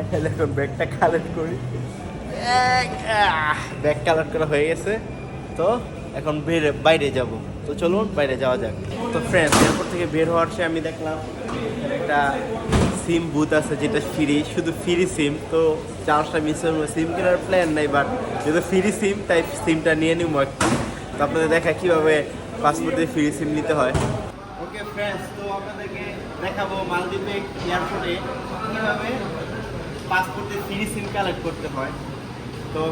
এখন ব্যাগটা কালেক্ট করি। ব্যাগ কালেক্ট করা হয়ে গেছে। তো এখন বের, বাইরে যাব। তো চলুন, বাইরে যাওয়া যাক। তো ফ্রেন্ডস এরপর থেকে বের হওয়ার সে আমি দেখলাম একটা সিম বুথ আছে, যেটা ফ্রি শুধু ফ্রি সিম তো চার্জটা মিস হয়ে সিম কেনার প্ল্যান নাই বাট যেহেতু ফ্রি সিম তাই সিমটা নিয়ে নিব একটু। তো আপনাদের দেখা কীভাবে পাসপোর্ট দিয়ে ফ্রি সিম নিতে হয়। ওকে ফ্রেন্ডস তো আপনাদেরকে দেখাবো মালদ্বীপে এয়ারপোর্টে কীভাবে পাসপোর্টে ফ্রি সিম কালেক্ট করতে হয়। তো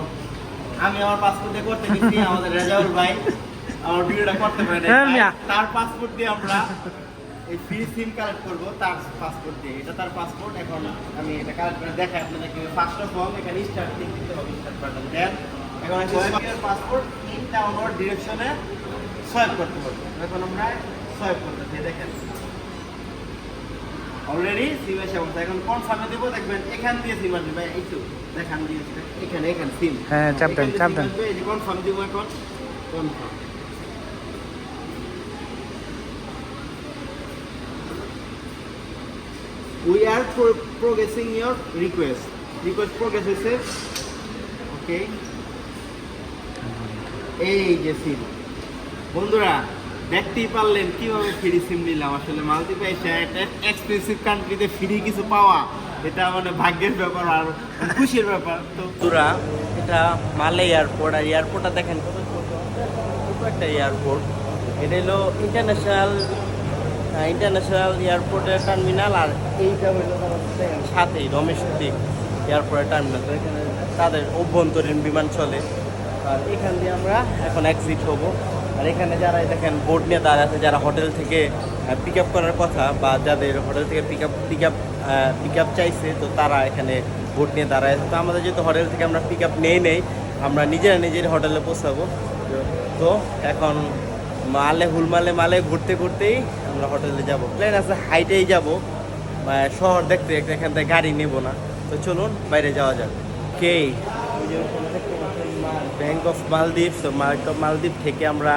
আমি আমার পাসপোর্টে করতে গেছি আমাদের রেজাউল ভাই আমার ভিডিওটা করতে পারে। হ্যাঁ, তার পাসপোর্ট দিয়ে আমরা এই ফ্রি সিম কালেক্ট করব তার পাসপোর্ট দিয়ে। এটা তার পাসপোর্ট এখন আমি এটা কালেক্ট করে দেখাই আপনাদেরকে। ফার্স্ট অফ অল এখানে স্টার্ট ক্লিক দিতে হবে স্টার্ট বাটন দেন। এখন পাসপোর্ট ইন ডাউনলোড ডিরেকশনে সোয়াইপ করতে হবে। এখন আমরা সোয়াইপ করতেছি দেখেন। অলরেডি সিম এসে বলছে এখন কনফার্মে দিব দেখবেন এখান দিয়ে সিম আসবে ভাই একটু দেখান দিয়ে এখানে এখানে সিম হ্যাঁ, চাপ দেন, চাপ দেন। এই যে কনফার্ম দিব এখন? Confirm we are progressing your request request progress হয়েছে। ওকে এই যে সিম বন্ধুরা দেখতেই পারলেন কীভাবে ফ্রি সিম নিলাম। আসলে মাল্টিপ্লাই এক্সপেন্সিভ কান্ট্রিতে ফ্রি কিছু পাওয়া, এটা মানে ভাগ্যের ব্যাপার আর খুশির ব্যাপার। তো তোরা এটা মালে এয়ারপোর্ট আর এয়ারপোর্টটা দেখেন কত একটা এয়ারপোর্ট এটা হলো ইন্টারন্যাশনাল ইন্টারন্যাশনাল এয়ারপোর্টের টার্মিনাল আর এইটা হলো সাথেই ডোমেস্টিক এয়ারপোর্টের টার্মিনাল এখানে তাদের অভ্যন্তরীণ বিমান চলে। আর এখান দিয়ে আমরা এখন এক্সিট হব। আর এখানে যারা দেখেন বোর্ড নিয়ে দাঁড়ায় আছে, যারা হোটেল থেকে পিক আপ করার কথা বা যাদের হোটেল থেকে pick up pick up pick up চাইছে, তো তারা এখানে বোর্ড নিয়ে দাঁড়ায় আছে। তো আমাদের যেহেতু হোটেল থেকে আমরা পিক আপ নেই নেই, আমরা নিজেরা নিজের হোটেলে পৌঁছাবো। তো- এখন মালে, হুলমালে মালে ঘুরতে ঘুরতেই আমরা হোটেলে যাব। প্ল্যান আছে হাইটেই যাব শহর দেখতে, এখান থেকে গাড়ি নেব না। তো চলুন বাইরে যাওয়া যাক। কে ব্যাংক অফ মালদ্বীপ তো অফ মালদ্বীপ থেকে আমরা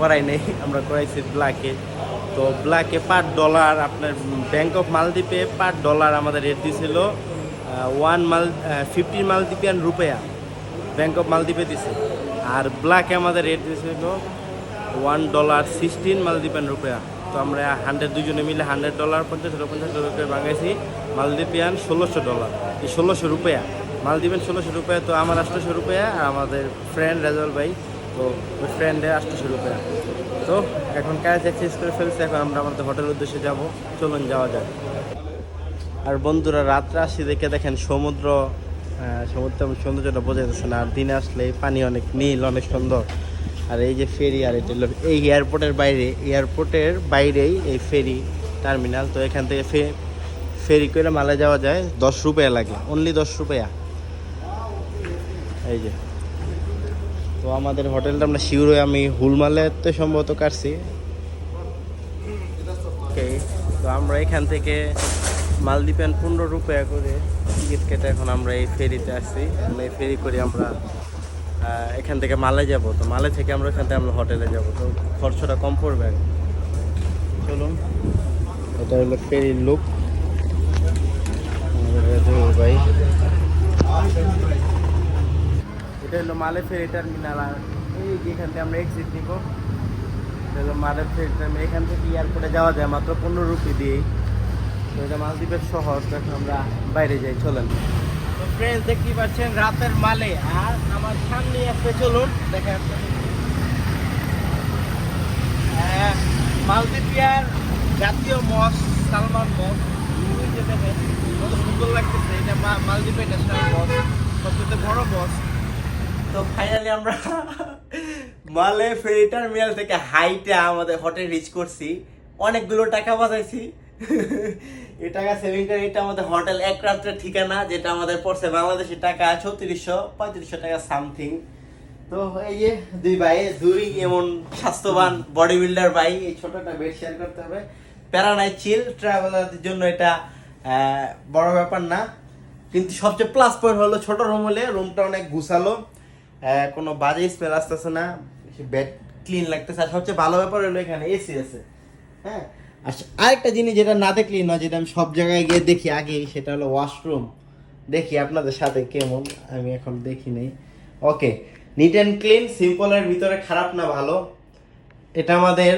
করাই নেই, আমরা করাইছি ব্ল্যাকে তো ব্ল্যাকে পার ডলার আপনার ব্যাংক অফ মালদ্বীপে পার ডলার আমাদের রেট দিয়েছিল ওয়ান মাল fifteen Maldivian rufiyaa bank of মালদ্বীপে দিছে। আর ব্ল্যাকে আমাদের রেট দিয়েছিল one dollar sixteen Maldivian rufiyaa. তো আমরা হান্ড্রেড দুজনে মিলে হান্ড্রেড ডলার পঞ্চাশ পঞ্চাশ রুপিয়া বাঙাইছি মালদ্বীপিয়ান ষোলোশো ডলার এই ষোলোশো রুপিয়া। মালদ্বীপিয়ান ষোলোশো রুপিয়া তো আমার আটশোশো রুপিয়া আর আমাদের ফ্রেন্ড রেজাল ভাই, তো ওই ফ্রেন্ডের আটশোশো রুপিয়া তো এখন কাজ এক্সচেঞ্জ করে ফেলছে, এখন আমরা আমাদের হোটেলের উদ্দেশ্যে যাব। চলুন, যাওয়া যাক। আর বন্ধুরা, রাত্রে আসি দেখে দেখেন সমুদ্র সমুদ্র সৌন্দর্যটা বোঝা যাচ্ছে না। আর দিনে আসলে পানি অনেক নীল, অনেক সুন্দর। আর এই যে ফেরি আর এটা এই এয়ারপোর্টের বাইরে এয়ারপোর্টের বাইরেই এই ফেরি টার্মিনাল তো এখান থেকে ফে, ফেরি করে মালে যাওয়া যায়, দশ রুপিয়া লাগে অনলি দশ রুপিয়া। এই যে। তো আমাদের হোটেলটা আমরা শিউর হয়ে আমি হুলমালে তো সম্ভবত কাটছি। তো আমরা এখান থেকে মালদ্বীপান পনেরো রুপিয়া করে টিকিট কেটে এখন আমরা এই ফেরিতে আসছি। এই ফেরি করে আমরা এখান থেকে মালে যাব। তো মালে থেকে আমরা এখান থেকে আমরা হোটেলে যাব। তো খরচটা কম পড়বে চলুন, এটা হলো ফেরির লুক ভাই। এটা হলো মালে ফেরি টার্মিনাল আর এই যে এখান থেকে আমরা এক্সিট নিব এটা হলো মালে ফেরি টার্মিনাল এখান থেকে এয়ারপোর্টে যাওয়া যায় মাত্র পনেরো রুপি দিয়ে তো এটা মালদ্বীপের শহর তো এখন আমরা বাইরে যাই চলেন। তো দেখতেই পাচ্ছেন রাতের মালে। আর আমার সামনে আসতে চলুন দেখেন। হ্যাঁ, মালদ্বীপিয়ার জাতীয় মস সালমান মস দেখেন কত সুন্দর লাগতেছে এটা মালদ্বীপের ন্যাশনাল বস সবচেয়ে বড় বস তো ফাইনালি আমরা মালে ফেরি টার্মিনাল থেকে হাইটে আমাদের হোটেল রিচ করছি। অনেকগুলো টাকা বাঁচাইছি। এই টাকা সেভিং করে এটা আমাদের হোটেল এক রাত্রের ঠিকানা, যেটা আমাদের পড়ছে বাংলাদেশের টাকা ছত্রিশশো পঁয়ত্রিশশো টাকা সামথিং তো এই যে দুই ভাই, দুই এমন স্বাস্থ্যবান বডি বিল্ডার ভাই, এই ছোটটা বেড শেয়ার করতে হবে। প্যারানাই চিল ট্রাভেলারদের জন্য এটা বড় ব্যাপার না। কিন্তু সবচেয়ে প্লাস পয়েন্ট হলো ছোট রুম হলে রুমটা অনেক গুছালো। কোনো বাজে স্মেল আসতেছে না। বেড ক্লিন লাগতেছে। আর সবচেয়ে ভালো ব্যাপার হলো এখানে এসি আছে। হ্যাঁ আর আরেকটা জিনিস যেটা না দেখলেই নয় যেটা আমি সব জায়গায় গিয়ে দেখি আগে সেটা হলো ওয়াশরুম দেখি আপনাদের সাথে কেমন আমি এখন দেখি নেই। ওকে নিট অ্যান্ড ক্লিন সিম্পলের ভিতরে খারাপ না ভালো। এটা আমাদের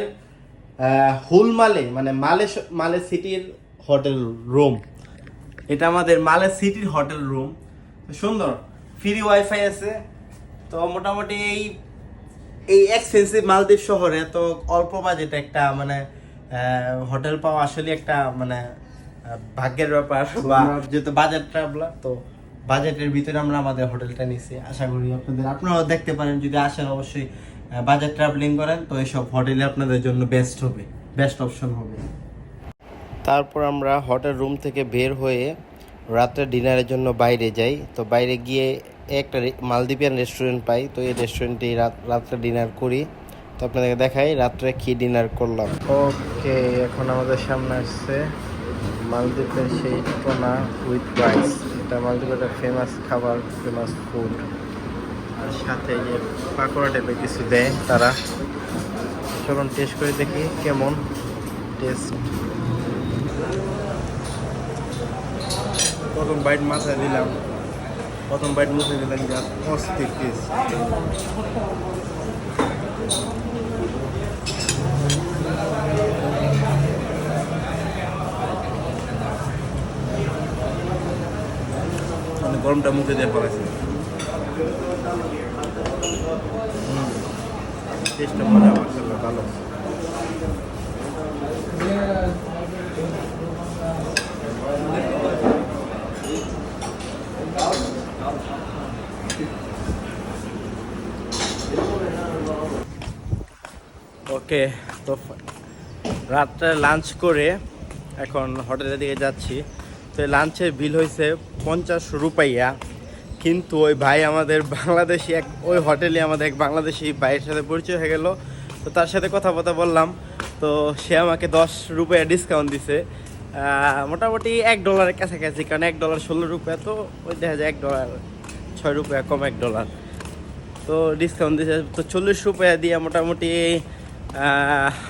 আহ, হুলমালে মানে মালে মালে সিটির হোটেল রুম এটা আমাদের মালে সিটির হোটেল রুম সুন্দর ফ্রি ওয়াইফাই আছে। তো মোটামুটি এই এই এক্সপেন্সিভ মালদ্বীপ শহরে তো অল্প বাজেট একটা মানে হোটেল পাওয়া আসলে একটা মানে ভাগ্যের ব্যাপার বা যেহেতু বাজেট ট্রাভেলার তো বাজেটের ভিতরে আমরা আমাদের হোটেলটা নিছি। আশা করি আপনাদের আপনারাও দেখতে পারেন যদি আসেন অবশ্যই বাজেট ট্রাভেলিং করেন তো এইসব হোটেলে আপনাদের জন্য বেস্ট হবে বেস্ট অপশন হবে। তারপর আমরা হোটেল রুম থেকে বের হয়ে রাত্রে ডিনারের জন্য বাইরে যাই। তো বাইরে গিয়ে একটা মালদ্বীপিয়ান রেস্টুরেন্ট পাই। তো এই রেস্টুরেন্টেই রাত রাত্রে ডিনার করি। তো আপনাদেরকে দেখাই রাত্রে কি ডিনার করলাম। ওকে, এখন আমাদের সামনে আসছে মালদ্বীপের সেই টোনা উইথ রাইস এটা মালদ্বীপের একটা ফেমাস খাবার ফেমাস ফুড আর সাথে যে পাকোড়া টাইপের কিছু দেয় তারা। চলুন টেস্ট করে দেখি কেমন টেস্ট প্রথম বাইট মাথায় দিলাম। প্রথম বাইট মুখে দিলাম, যা অস্থির টেস্ট মানে গরমটা মুখে দিয়ে টেস্টটা মজা ভালো। ওকে তো রাত্রে লাঞ্চ করে এখন হোটেলের দিকে যাচ্ছি। তো লাঞ্চের বিল হয়েছে পঞ্চাশ রুপাইয়া। কিন্তু ওই ভাই আমাদের বাংলাদেশি এক ওই হোটেলে আমাদের এক বাংলাদেশি ভাইয়ের সাথে পরিচয় হয়ে গেল। তো তার সাথে কথা বথা বললাম। তো সে আমাকে দশ রুপাইয়া ডিসকাউন্ট দিছে। মোটামুটি এক ডলারের কাছাকাছি কারণ এক ডলার ষোলো রুপিয়া তো ওই দেখা যায় এক ডলার ছয় রুপিয়া কম এক ডলার। তো ডিসকাউন্ট দিয়েছে তো চল্লিশ রুপিয়া দিয়ে মোটামুটি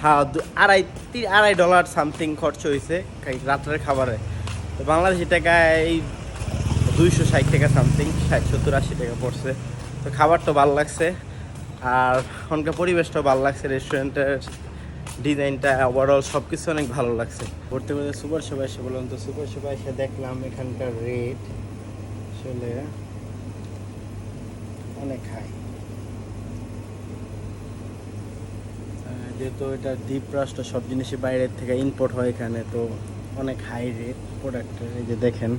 হ্যাঁ, আড়াই তিন আড়াই ডলার সামথিং খরচ হয়েছে রাত্রের খাবারে। তো বাংলাদেশি টাকায় দুইশো ষাট টাকা সামথিং ষাট সত্তর আশি টাকা পড়ছে। তো খাবারটা ভালো লাগছে আর ওখানকার পরিবেশটাও ভালো লাগছে রেস্টুরেন্টের ডিজাইনটা ওভারঅল সব কিছু অনেক ভালো লাগছে। ভর্তি করতে সুপার শপে এসে বললাম তো সুপার শপে এসে দেখলাম এখানকার রেট আসলে অনেক হাই যেহেতু এটা দ্বীপ রাষ্ট্র সব জিনিসই বাইরের থেকে ইম্পোর্ট হয় এখানে, তো অনেক হাই রেট প্রোডাক্টের এই যে দেখেন।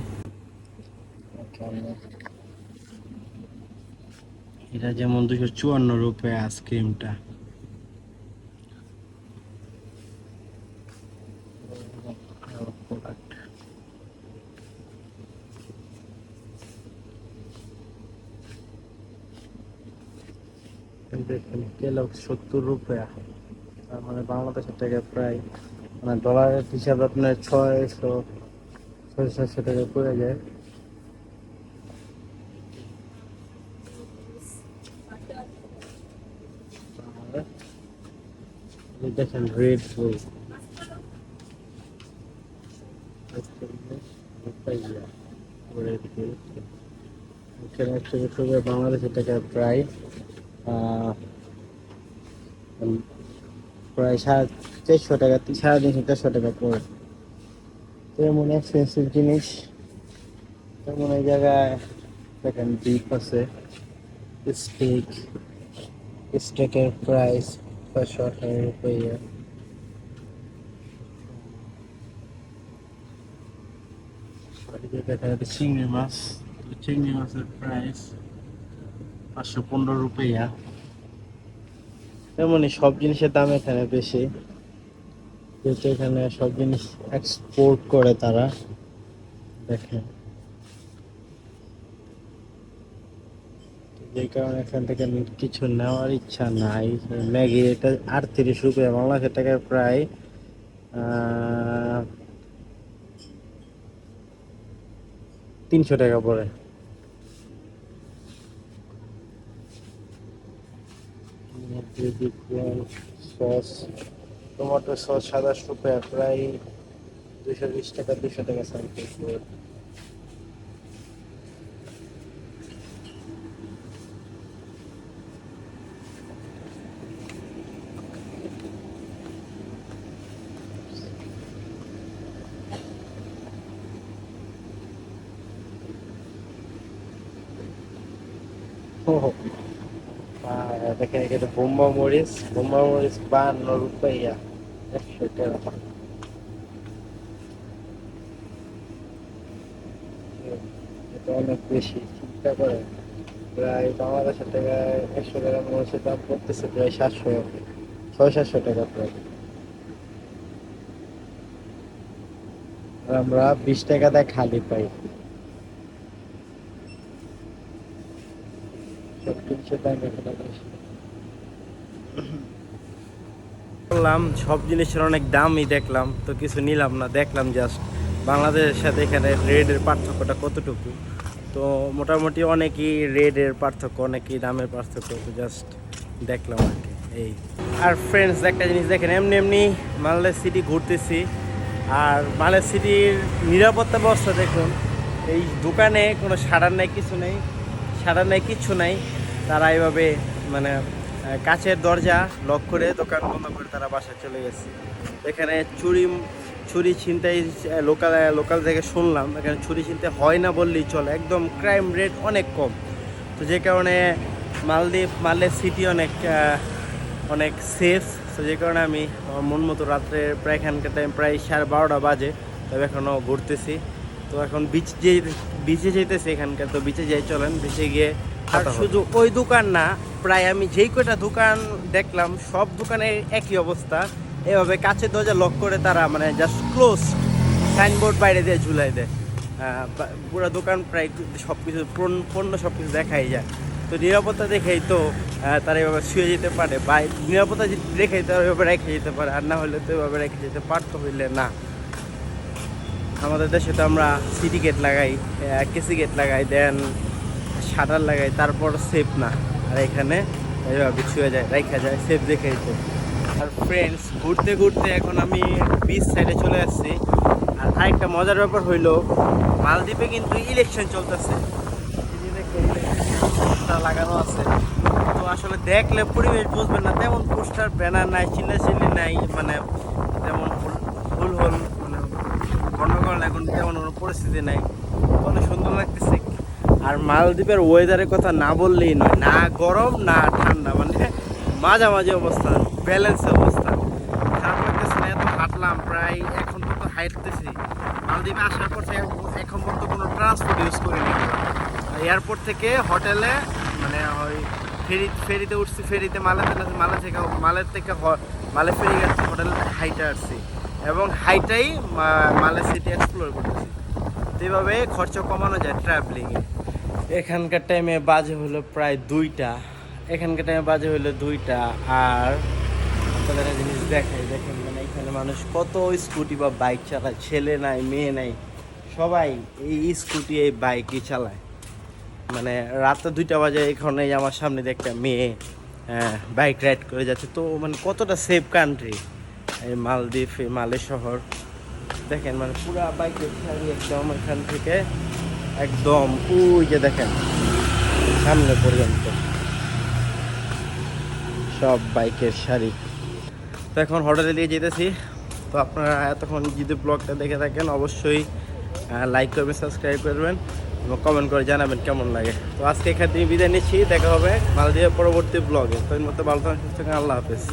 এটা যেমন দুশো চুয়ান্ন রুপে আইসক্রিমটা কেলক সত্তর রুপিয়া তার মানে বাংলাদেশের টাকা প্রায় মানে ডলারের হিসাবে আপনার ছয়শো ছয় সাতশো টাকা পড়ে যায়। দেখেন রেড এখানে বাংলাদেশের টাকা প্রায় প্রায় সাড়ে চারশো টাকা, সাড়ে তিনশো, চারশো টাকা পড়ে তো এমন এক্সপেন্সিভ জিনিস। তেমন এই জায়গায় দেখেন ডিপ আছে স্টেক স্টেকের প্রাইস পাঁচশো আঠারো রুপিয়া দেখেন এটা চিংড়ি মাছ, চিংড়ি মাছের প্রাইস পাঁচশো পনেরো রুপিয়া তেমনই সব জিনিসের দাম এখানে বেশি। যেহেতু এখানে সব জিনিস এক্সপোর্ট করে তারা। দেখেন। যে কারণে এখান থেকে কিছু নেওয়ার ইচ্ছা নাই। ম্যাগি এটা আটত্রিশ রুপিয়া বাংলাদেশের টাকায় প্রায় তিনশো টাকা পড়ে। সস টমেটো সস সাতাশ রুপিয়া প্রায় দুশো বিশ টাকা দুশো টাকা সামথিং Ah, দেখেন বোম্বা মরিচ বোম্বা মরিচ বান্ন রুপাইয়া, একশো টাকা। অনেক বেশি, চিন্তা করে প্রায় বাংলাদেশের টাকা একশো টাকা মরিচের দাম পড়তেছে প্রায় সাতশো ছয় সাতশো টাকা প্রায়। আমরা বিশ টাকা দেয় খালি পাই। সব কিছুর দাম এখানে বললাম সব জিনিসের অনেক দামই দেখলাম, তো কিছু নিলাম না, দেখলাম জাস্ট বাংলাদেশের সাথে এখানে রেডের পার্থক্যটা কতটুকু? তো মোটামুটি অনেকই রেডের পার্থক্য, অনেকই দামের পার্থক্য, তো জাস্ট দেখলাম আর এই। আর ফ্রেন্ডস একটা জিনিস দেখেন, এমনি এমনি মালদা সিটি ঘুরতেছি, আর মালদা সিটির নিরাপত্তা ব্যবস্থা দেখুন, এই দোকানে কোনো সাড়ার নেই, কিছু নেই সাড়ার নেই কিচ্ছু নাই, তারা এইভাবে মানে কাচের দরজা লক করে দোকান বন্ধ করে তারা বাসায় চলে গেছে। এখানে চুরি ছুরি ছিনতাই লোকাল লোকাল থেকে শুনলাম, এখানে ছুরি ছিনতাই হয় না বললেই চলে। একদম ক্রাইম রেট অনেক কম। তো যে কারণে মালদ্বীপ মালের সিটি অনেক অনেক সেফ তো যে কারণে আমি, আমার মন মতো রাত্রে প্রায় এখানকার টাইম প্রায় সাড়ে বারোটা বাজে। তবে এখনও ঘুরতেছি। তো এখন বিচ যে বিচে যেতেছি এখানকার। তো বিচে যাই, চলেন। বিচে গিয়ে আর শুধু ওই দোকান না প্রায় আমি যেই কয়টা দোকান দেখলাম সব দোকানের একই অবস্থা। এভাবে কাছের দরজা লক করে তারা মানে জাস্ট ক্লোজ সাইনবোর্ড বাইরে দিয়ে ঝুলাই দেয়। পুরো দোকান প্রায় সব কিছু পণ্য সব কিছু দেখাই যায়। তো নিরাপত্তা দেখেই তো তারা এভাবে শুয়ে যেতে পারে বা নিরাপত্তা দেখেই তারা এভাবে রেখে যেতে পারে। আর না হলে তো এভাবে রেখে যেতে পারতো হইলে না। আমাদের দেশে তো আমরা সিটি গেট লাগাই কেসি গেট লাগাই দেন শাটার লাগাই, তারপর সেফ না। আর এখানে এইভাবে ছুঁয়ে যায় রাখা যায় সেফ দেখেই তো। আর ফ্রেন্ডস ঘুরতে ঘুরতে এখন আমি বিচ সাইডে চলে আসছি। আর আরেকটা মজার ব্যাপার হইল, মালদ্বীপে কিন্তু ইলেকশন চলতেছে। লাগানো আছে। তো আসলে দেখলে পরিবেশ বুঝবেন না, তেমন পোস্টার, ব্যানার নাই, চিল্লাচিল্লি নাই মানে তেমন ভুল হল মানে গন্ডগোল এখন তেমন কোনো পরিস্থিতি নাই। অনেক সুন্দর লাগতেছে। আর মালদ্বীপের ওয়েদারের কথা না বললেই নয়, না গরম, না ঠান্ডা মানে মাঝামাঝি অবস্থা ব্যালেন্স অবস্থা। খারাপ লাগতেছে না এত হাঁটলাম, প্রায় এখন পর্যন্ত হাঁটতেছি। মালদ্বীপে আসার পর এখন পর্যন্ত কোনো ট্রান্সপোর্ট ইউজ করিনি। এয়ারপোর্ট থেকে হোটেলে মানে ওই ফেরি, ফেরিতে উঠছি, ফেরিতে মালে মালে থেকে, মালের থেকে মালে ফেরি গেছে হোটেল হাইটে আসছি। এবং হাইটাই মালে সিটি এক্সপ্লোর করতেছি। এইভাবে খরচা কমানো যায় ট্রাভেলিংয়ে এখানকার টাইমে বাজে হলো প্রায় দুইটা। এখানকার টাইমে বাজে হলো দুইটা। আর আপনাদের জিনিস দেখাই, দেখেন মানে এখানে মানুষ কত স্কুটি বা বাইক চালায়, ছেলে নাই, মেয়ে নাই, সবাই এই স্কুটি এই বাইকই চালায়। মানে রাত দুইটা বাজে, এখানে আমার সামনে দিয়ে একটা মেয়ে বাইক রাইড করে যাচ্ছে। তো মানে কতটা সেফ কান্ট্রি এই মালদ্বীপ, এই মালে শহর। দেখেন মানে পুরা বাইকের সারি একদম এখান থেকে একদম, ওই যে দেখেন, সামনে পর্যন্ত সব বাইকের সারি তো এখন হোটেলে দিয়ে যেতেছি। তো আপনারা এতক্ষণ যদি ব্লগটা দেখে থাকেন, অবশ্যই লাইক করবেন সাবস্ক্রাইব করবেন এবং কমেন্ট করে জানাবেন কেমন লাগে। তো আজকে এখান থেকে বিদায় নিচ্ছি। দেখা হবে মালদ্বীপের পরবর্তী ব্লগে। তো এর মধ্যে ভালো থাকেন সুস্থ আল্লাহ হাফেজ।